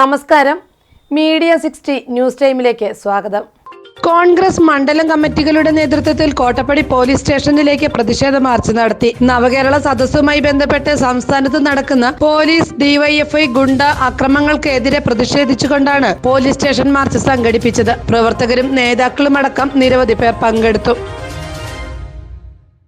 നമസ്കാരം. Media sixty news ടൈമിലേക്ക് സ്വാഗതം. കോൺഗ്രസ് മണ്ഡലം കമ്മിറ്റികളുടെ നേതൃത്വത്തിൽ കോട്ടപ്പടി പോലീസ് സ്റ്റേഷനിലേക്ക് പ്രതിഷേധ മാർച്ച് നടത്തി. നവകേരള സദസ്സുമായി ബന്ധപ്പെട്ട് സംസ്ഥാനത്ത് നടക്കുന്ന പോലീസ് ഡിവൈഎഫ്ഐ ഗുണ്ട അക്രമങ്ങൾക്കെതിരെ പ്രതിഷേധിച്ചുകൊണ്ടാണ് പോലീസ് സ്റ്റേഷൻ മാർച്ച് സംഘടിപ്പിച്ചത്. പ്രവർത്തകരും നേതാക്കളുമടക്കം നിരവധി പേർ പങ്കെടുത്തു.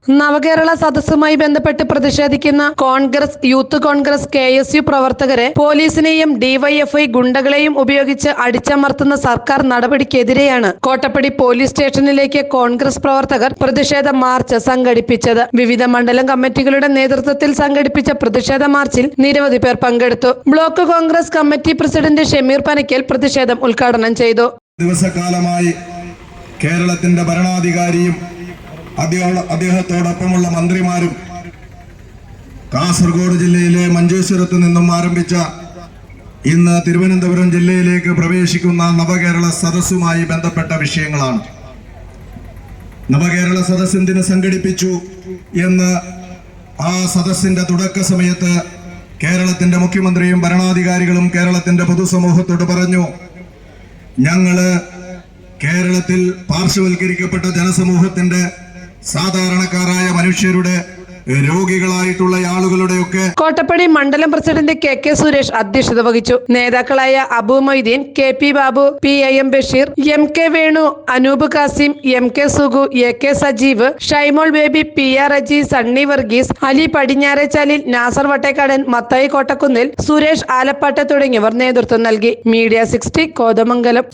നവകേരള സദസ്സുമായി ബന്ധപ്പെട്ട് പ്രതിഷേധിക്കുന്ന Congress youth Congress K S U പ്രവർത്തകരെ പോലീസിനെയും ഡിവൈഎഫ്ഐ ഗുണ്ടകളെയും ഉപയോഗിച്ച് അടിച്ചമർത്തുന്ന സർക്കാർ നടപടിക്കെതിരെയാണ് കോട്ടപ്പടി പോലീസ് സ്റ്റേഷനിലേക്ക് കോൺഗ്രസ് പ്രവർത്തകർ പ്രതിഷേധ മാർച്ച് സംഘടിപ്പിച്ചത്. വിവിധ മണ്ഡലം കമ്മിറ്റികളുടെ നേതൃത്വത്തിൽ സംഘടിപ്പിച്ച പ്രതിഷേധ മാർച്ചിൽ നിരവധി പേർ പങ്കെടുത്തു. Block Congress committee president Shameer Panakkal പ്രതിഷേധം ഉദ്ഘാടനം ചെയ്തു. ദിവസകാലമായി കേരളത്തിന്റെ ഭരണാധികാരിയും അദ്ദേഹ- അദ്ദേഹത്തോടൊപ്പമുള്ള മന്ത്രിമാരും കാസർഗോഡ് ജില്ലയിലെ മഞ്ചേശ്വരത്ത് നിന്നും ആരംഭിച്ച ഇന്ന് തിരുവനന്തപുരം ജില്ലയിലേക്ക് പ്രവേശിക്കുന്ന നവകേരള സദസ്സുമായി ബന്ധപ്പെട്ട വിഷയങ്ങളാണ്. നവകേരള സദസ് എന്തിനു സംഘടിപ്പിച്ചു എന്ന് ആ സദസ്സിന്റെ തുടക്ക സമയത്ത് കേരളത്തിന്റെ മുഖ്യമന്ത്രിയും ഭരണാധികാരികളും കേരളത്തിന്റെ പൊതുസമൂഹത്തോട് പറഞ്ഞു ഞങ്ങൾ കേരളത്തിൽ പാർശ്വവൽക്കരിക്കപ്പെട്ട ജനസമൂഹത്തിന്റെ സാധാരണക്കാരായ മനുഷ്യരുടെ രോഗികളായിട്ടുള്ള ആളുകളുടെയൊക്കെ കോട്ടപ്പടി മണ്ഡലം പ്രസിഡന്റ് കെ കെ സുരേഷ് അധ്യക്ഷത വഹിച്ചു. നേതാക്കളായ Abu Moideen K P Babu P A M Basheer M K Venu Anoop Kasim M K Sugu A K Sajeev Shymol Baby P R Aji Sunny Varghese Ali Padinjarechalil Nasar Vattekadan Mathai Kottakunnil Suresh Alappatt തുടങ്ങിയവർ നേതൃത്വം നൽകി. Media sixty Kothamangalam.